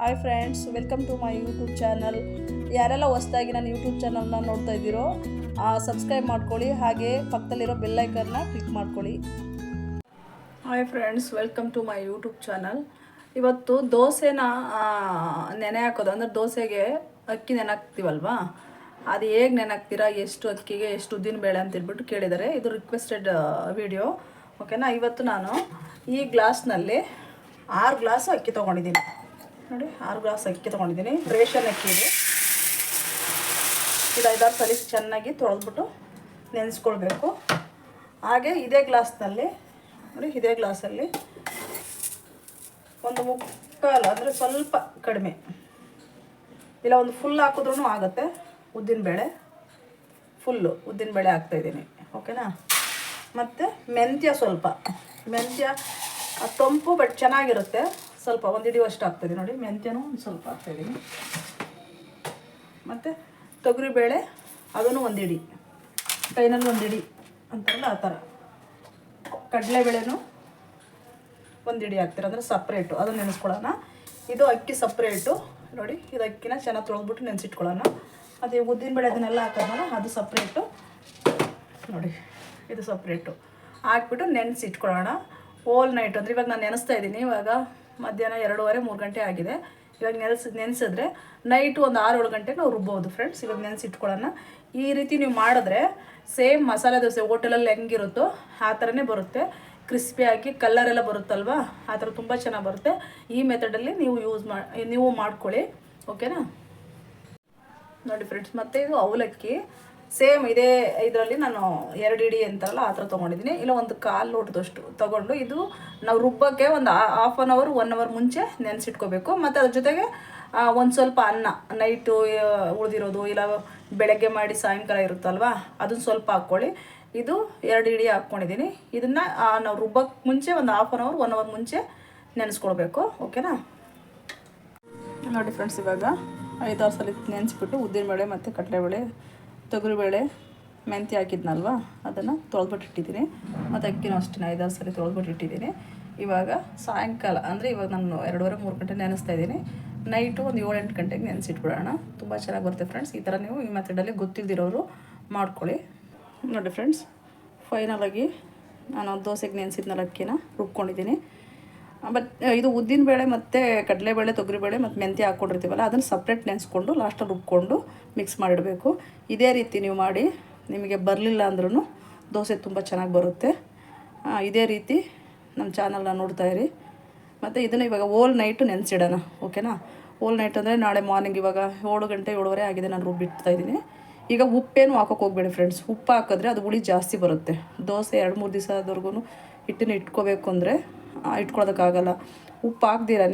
Hi friends, welcome to my YouTube channel. ಯಾರೆಲ್ಲ ಹೊಸ್ದಾಗಿ ನಾನು ಯೂಟ್ಯೂಬ್ ಚಾನಲ್ನ ನೋಡ್ತಾ ಇದ್ದೀರೋ ಸಬ್ಸ್ಕ್ರೈಬ್ ಮಾಡ್ಕೊಳ್ಳಿ. ಹಾಗೆ ಪಕ್ಕದಲ್ಲಿರೋ ಬೆಲ್ಲೈಕನ್ನ ಕ್ಲಿಕ್ ಮಾಡ್ಕೊಳ್ಳಿ. Hi friends, welcome to my YouTube channel. ಇವತ್ತು ದೋಸೆನ ನೆನೆ ಹಾಕೋದು. ಅಂದರೆ ದೋಸೆಗೆ ಅಕ್ಕಿ ನೆನೆ ಹಾಕ್ತೀವಲ್ವಾ ಅದು ಹೇಗೆ ನೆನೆ ಹಾಕ್ತೀರಾ ಎಷ್ಟು ಅಕ್ಕಿಗೆ ಎಷ್ಟು ಉದ್ದಿನ ಬೇಳೆ ಅಂತ ಹೇಳ್ಬಿಟ್ಟು ಕೇಳಿದ್ದಾರೆ. ಇದು ರಿಕ್ವೆಸ್ಟೆಡ್ ವಿಡಿಯೋ ಓಕೆನಾ ಇವತ್ತು ನಾನು ಈ ಗ್ಲಾಸ್ನಲ್ಲಿ ಆರು ಗ್ಲಾಸ್ ಅಕ್ಕಿ ತೊಗೊಂಡಿದ್ದೀನಿ. ನೋಡಿ, ಆರು ಗ್ಲಾಸ್ ಅಕ್ಕಿ ತೊಗೊಂಡಿದ್ದೀನಿ. ರೇಷನ್ ಅಕ್ಕಿ ಇದೆ. ಇದು ಐದಾರು ಸಲ ಚೆನ್ನಾಗಿ ತೊಳೆದ್ಬಿಟ್ಟು ನೆನೆಸ್ಕೊಳ್ಬೇಕು. ಹಾಗೆ ಇದೇ ಗ್ಲಾಸ್ನಲ್ಲಿ, ನೋಡಿ, ಇದೇ ಗ್ಲಾಸಲ್ಲಿ ಒಂದು ಮುಕ್ಕಾಲು, ಅಂದರೆ ಸ್ವಲ್ಪ ಕಡಿಮೆ. ಇಲ್ಲ, ಒಂದು ಫುಲ್ ಹಾಕಿದ್ರೂ ಆಗುತ್ತೆ. ಉದ್ದಿನಬೇಳೆ ಫುಲ್ಲು ಉದ್ದಿನಬೇಳೆ ಹಾಕ್ತಾಯಿದ್ದೀನಿ ಓಕೆನಾ ಮತ್ತು ಮೆಂತ್ಯ ಸ್ವಲ್ಪ. ಮೆಂತ್ಯ ತಂಪು ಬಟ್ ಚೆನ್ನಾಗಿರುತ್ತೆ. ಸ್ವಲ್ಪ ಒಂದು ಹಿಡಿಯುವಷ್ಟು ಆಗ್ತದೆ ನೋಡಿ, ಮೆಂತ್ಯನೂ ಒಂದು ಸ್ವಲ್ಪ ಹಾಕ್ತಾಯಿದ್ದೀನಿ ಮತ್ತು ತೊಗರಿಬೇಳೆ, ಅದನ್ನು ಒಂದು ಹಿಡಿ ಕೈನಲ್ಲಿ ಒಂದು ಹಿಡಿ ಅಂತಾರಲ್ಲ, ಆ ಥರ ಕಡಲೆಬೇಳೆನೂ ಒಂದು ಹಿಡಿ ಹಾಕ್ತೀರ, ಅಂದರೆ ಸಪ್ರೇಟು ಅದನ್ನು ನೆನೆಸ್ಕೊಳ್ಳೋಣ. ಇದು ಅಕ್ಕಿ ಸಪ್ರೇಟು ನೋಡಿ, ಇದು ಅಕ್ಕಿನ ಚೆನ್ನಾಗಿ ತೊಳೆದ್ಬಿಟ್ಟು ನೆನೆಸಿಟ್ಕೊಳ್ಳೋಣ. ಅದೇ ಉದ್ದಿನಬೇಳೆ ಅದನ್ನೆಲ್ಲ ಹಾಕೋದಲ್ಲ ಅದು ಸಪ್ರೇಟು ನೋಡಿ, ಇದು ಸಪ್ರೇಟು ಹಾಕ್ಬಿಟ್ಟು ನೆನೆಸಿಟ್ಕೊಳ್ಳೋಣ. ಓಲ್ ನೈಟ್ ಅಂದರೆ ಇವಾಗ ನಾನು ನೆನೆಸ್ತಾ ಇದ್ದೀನಿ, ಇವಾಗ ಮಧ್ಯಾಹ್ನ ಎರಡೂವರೆ, ಮೂರು ಗಂಟೆ ಆಗಿದೆ. ಇವಾಗ ನೆನೆಸ್, ನೆನೆಸಿದ್ರೆ ನೈಟು ಒಂದು ಆರು ಏಳು ಗಂಟೆಗೆ ನಾವು ರುಬ್ಬೋದು ಫ್ರೆಂಡ್ಸ್ ಇವಾಗ ನೆನೆಸಿಟ್ಕೊಳ್ಳೋಣ. ಈ ರೀತಿ ನೀವು ಮಾಡಿದ್ರೆ ಸೇಮ್ ಮಸಾಲೆ ದೋಸೆ ಹೋಟೆಲಲ್ಲಿ ಹೆಂಗಿರುತ್ತೋ ಆ ಥರನೇ ಬರುತ್ತೆ. ಕ್ರಿಸ್ಪಿ ಆಗಿ ಕಲರ್ ಎಲ್ಲ ಬರುತ್ತಲ್ವಾ? ಆ ಥರ ತುಂಬ ಚೆನ್ನಾಗಿ ಬರುತ್ತೆ. ಈ ಮೆಥಡಲ್ಲಿ ನೀವು ಯೂಸ್ ಮಾಡಿ ನೀವು ಮಾಡ್ಕೊಳ್ಳಿ. ಓಕೆನಾ ನೋಡಿ ಫ್ರೆಂಡ್ಸ್ ಮತ್ತು ಇದು ಅವಲಕ್ಕಿ. ಸೇಮ್ ಇದೇ ಇದರಲ್ಲಿ ನಾನು ಎರಡು ಇಡಿ ಅಂತಾರಲ್ಲ ಆ ಥರ ತೊಗೊಂಡಿದ್ದೀನಿ. ಇಲ್ಲ, ಒಂದು ಕಾಲು ಲೋಟದಷ್ಟು ತೊಗೊಂಡು ಇದು ನಾವು ರುಬ್ಬಕ್ಕೆ ಒಂದು half an hour one hour ಮುಂಚೆ ನೆನೆಸಿಟ್ಕೋಬೇಕು. ಮತ್ತು ಅದ್ರ ಜೊತೆಗೆ ಒಂದು ಸ್ವಲ್ಪ ಅನ್ನ ನೈಟು ಉಳಿದಿರೋದು, ಇಲ್ಲ ಬೆಳಗ್ಗೆ ಮಾಡಿ ಸಾಯಂಕಾಲ ಇರುತ್ತಲ್ವಾ, ಅದನ್ನು ಸ್ವಲ್ಪ ಹಾಕ್ಕೊಳ್ಳಿ. ಇದು ಎರಡು ಇಡಿ ಹಾಕ್ಕೊಂಡಿದ್ದೀನಿ. ಇದನ್ನು ನಾವು ರುಬ್ಬಕ್ಕೆ ಮುಂಚೆ ಒಂದು half an hour one hour ಮುಂಚೆ ನೆನೆಸ್ಕೊಳ್ಬೇಕು. ಓಕೆನಾ? ನೋಡಿ ಫ್ರೆಂಡ್ಸ್ ಇವಾಗ ಐದಾರು ಸಲ ನೆನೆಸ್ಬಿಟ್ಟು ಉದ್ದಿನಬೇಳೆ ಮತ್ತು ಕಡಲೆಬೇಳೆ ತೊಗರಿಬೇಳೆ ಮೆಂತ್ಯ ಹಾಕಿದ್ನಲ್ವ? ಅದನ್ನು ತೊಳೆದ್ಬಿಟ್ಟು ಇಟ್ಟಿದ್ದೀನಿ ಮತ್ತು ಅಕ್ಕಿನೂ ಅಷ್ಟೇ ಐದಾರು ಸರಿ ತೊಳೆದ್ಬಿಟ್ಟು ಇಟ್ಟಿದ್ದೀನಿ ಇವಾಗ ಸಾಯಂಕಾಲ, ಅಂದರೆ ಇವಾಗ ನಾನು ಎರಡೂವರೆ, ಮೂರು ಗಂಟೆ ನೆನೆಸ್ತಾ ಇದ್ದೀನಿ. ನೈಟು ಒಂದು ಏಳು ಎಂಟು ಗಂಟೆಗೆ ನೆನೆಸಿಟ್ಬಿಡೋಣ. ತುಂಬ ಚೆನ್ನಾಗಿ ಬರುತ್ತೆ ಫ್ರೆಂಡ್ಸ್. ಈ ಥರ ನೀವು ಈ ಮೆಥಡಲ್ಲಿ ಗೊತ್ತಿಲ್ದಿರೋರು ಮಾಡ್ಕೊಳ್ಳಿ. ನೋಡಿ ಫ್ರೆಂಡ್ಸ್ ಫೈನಲಾಗಿ ನಾನು ದೋಸೆಗೆ ನೆನೆಸಿದ್ನಲ್ಲ ಅಕ್ಕಿನ ರುಬ್ಕೊಂಡಿದ್ದೀನಿ. ಬಟ್ ಇದು ಉದ್ದಿನ ಬೇಳೆ ಮತ್ತು ಕಡಲೆಬೇಳೆ ತೊಗರಿಬೇಳೆ ಮತ್ತು ಮೆಂತ್ಯ ಹಾಕ್ಕೊಂಡಿರ್ತೀವಲ್ಲ, ಅದನ್ನು ಸಪ್ರೇಟ್ ನೆನೆಸ್ಕೊಂಡು ಲಾಸ್ಟಲ್ಲಿ ರುಬ್ಕೊಂಡು ಮಿಕ್ಸ್ ಮಾಡಿಡಬೇಕು. ಇದೇ ರೀತಿ ನೀವು ಮಾಡಿ, ನಿಮಗೆ ಬರಲಿಲ್ಲ ಅಂದ್ರೂ ದೋಸೆ ತುಂಬ ಚೆನ್ನಾಗಿ ಬರುತ್ತೆ. ಇದೇ ರೀತಿ ನಮ್ಮ ಚಾನಲ್ನ ನೋಡ್ತಾಯಿರಿ ಮತ್ತು ಇದನ್ನು ಇವಾಗ ಓಲ್ ನೈಟು ನೆನೆಸಿಡೋಣ ಓಕೆನಾ ಓಲ್ ನೈಟ್ ಅಂದರೆ ನಾಳೆ ಮಾರ್ನಿಂಗ್ ಇವಾಗ ಏಳು ಗಂಟೆ ಏಳುವರೆ ಆಗಿದೆ ನಾನು ರುಬ್ಬಿಡ್ತಾ ಇದ್ದೀನಿ. ಈಗ ಉಪ್ಪೇನು ಹಾಕೋಕೆ ಹೋಗ್ಬೇಡಿ ಫ್ರೆಂಡ್ಸ್ ಉಪ್ಪು ಹಾಕಿದ್ರೆ ಅದು ಹುಳಿ ಜಾಸ್ತಿ ಬರುತ್ತೆ. ದೋಸೆ ಎರಡು ಮೂರು ದಿವಸದವರೆಗೂ ಹಿಟ್ಟನ್ನು ಇಟ್ಕೋಬೇಕು ಅಂದರೆ ಇಟ್ಕೊಳ್ಳೋದಕ್ಕಾಗಲ್ಲ ಉಪ್ಪು ಹಾಕ್ದಿರೇ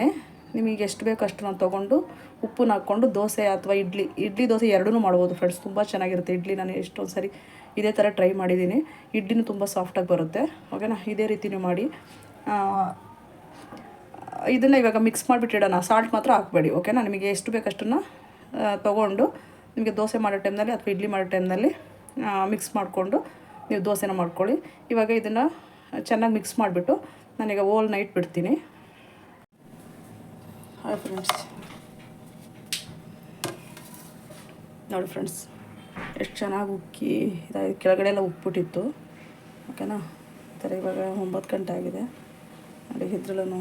ನಿಮಗೆ ಎಷ್ಟು ಬೇಕು ಅಷ್ಟು ನಾನು ತೊಗೊಂಡು ಉಪ್ಪನ್ನ ಹಾಕ್ಕೊಂಡು ದೋಸೆ ಅಥವಾ ಇಡ್ಲಿ ಇಡ್ಲಿ ದೋಸೆ ಎರಡೂ ಮಾಡ್ಬೋದು ಫ್ರೆಂಡ್ಸ್ ತುಂಬ ಚೆನ್ನಾಗಿರುತ್ತೆ ಇಡ್ಲಿ. ನಾನು ಎಷ್ಟೊಂದು ಸರಿ ಇದೇ ಥರ ಟ್ರೈ ಮಾಡಿದ್ದೀನಿ. ಇಡ್ಲಿನೂ ತುಂಬ ಸಾಫ್ಟಾಗಿ ಬರುತ್ತೆ. ಓಕೆನಾ ಇದೇ ರೀತಿನೂ ಮಾಡಿ. ಇದನ್ನು ಇವಾಗ ಮಿಕ್ಸ್ ಮಾಡಿಬಿಟ್ಟಿಡೋಣ ಸಾಲ್ಟ್ ಮಾತ್ರ ಹಾಕ್ಬೇಡಿ. ಓಕೆನಾ ನಿಮಗೆ ಎಷ್ಟು ಬೇಕಷ್ಟನ್ನು ತೊಗೊಂಡು ನಿಮಗೆ ದೋಸೆ ಮಾಡೋ ಟೈಮ್ನಲ್ಲಿ ಅಥವಾ ಇಡ್ಲಿ ಮಾಡೋ ಟೈಮ್ನಲ್ಲಿ ಮಿಕ್ಸ್ ಮಾಡಿಕೊಂಡು ನೀವು ದೋಸೆನ ಮಾಡ್ಕೊಳ್ಳಿ. ಇವಾಗ ಇದನ್ನು ಚೆನ್ನಾಗಿ ಮಿಕ್ಸ್ ಮಾಡಿಬಿಟ್ಟು ನಾನೀಗ ಓಲ್ ನೈಟ್ ಬಿಡ್ತೀನಿ. ಹಾಯ್ ಫ್ರೆಂಡ್ಸ್ ನೋಡಿ ಫ್ರೆಂಡ್ಸ್ ಎಷ್ಟು ಚೆನ್ನಾಗಿ ಉಕ್ಕಿ, ಇದಾಗಿ ಕೆಳಗಡೆ ಎಲ್ಲ ಉಪ್ಪಿಟ್ಟಿತ್ತು. ಓಕೆನಾ ಥರ ಇವಾಗ ಒಂಬತ್ತು ಗಂಟೆ ಆಗಿದೆ. ನೋಡಿ ಇದ್ರಲ್ಲೂ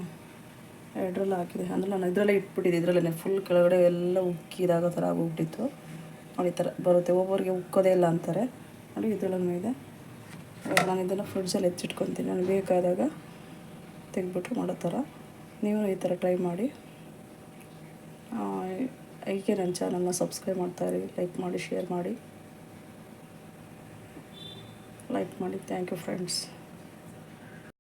ಎರಡರಲ್ಲೂ ಹಾಕಿದೆ. ಅಂದರೆ ನಾನು ಇದರಲ್ಲೇ ಇಟ್ಬಿಟ್ಟಿದ್ದೆ, ಇದರಲ್ಲೇ ಫುಲ್ ಕೆಳಗಡೆ ಎಲ್ಲ ಉಕ್ಕಿ ಇದಾಗೋ ಥರ ಆಗೋಗ್ಬಿಟ್ಟಿತ್ತು ನೋಡಿ ಥರ ಬರುತ್ತೆ. ಒಬ್ಬೊಬ್ಬರಿಗೆ ಉಕ್ಕೋದೇ ಇಲ್ಲ ಅಂತಾರೆ. ನೋಡಿ ಇದರಲ್ಲೂ ಇದೆ. ನಾನು ಇದನ್ನು ಫ್ರಿಡ್ಜಲ್ಲಿ ಹೆಚ್ಚಿಟ್ಕೊತೀನಿ. ನಾನು ಬೇಕಾದಾಗ ತೆಗೆದ್ಬಿಟ್ಟು ಮಾಡೋ ಥರ. ನೀವು ಈ ಥರ ಟ್ರೈ ಮಾಡಿ. ಹೀಗೆ ನನ್ನ ಚಾನಲ್ನ ಸಬ್ಸ್ಕ್ರೈಬ್ ಮಾಡ್ತಾಯಿರಿ ಲೈಕ್ ಮಾಡಿ, ಶೇರ್ ಮಾಡಿ. ಲೈಕ್ ಮಾಡಿ, ಥ್ಯಾಂಕ್ ಯು ಫ್ರೆಂಡ್ಸ್.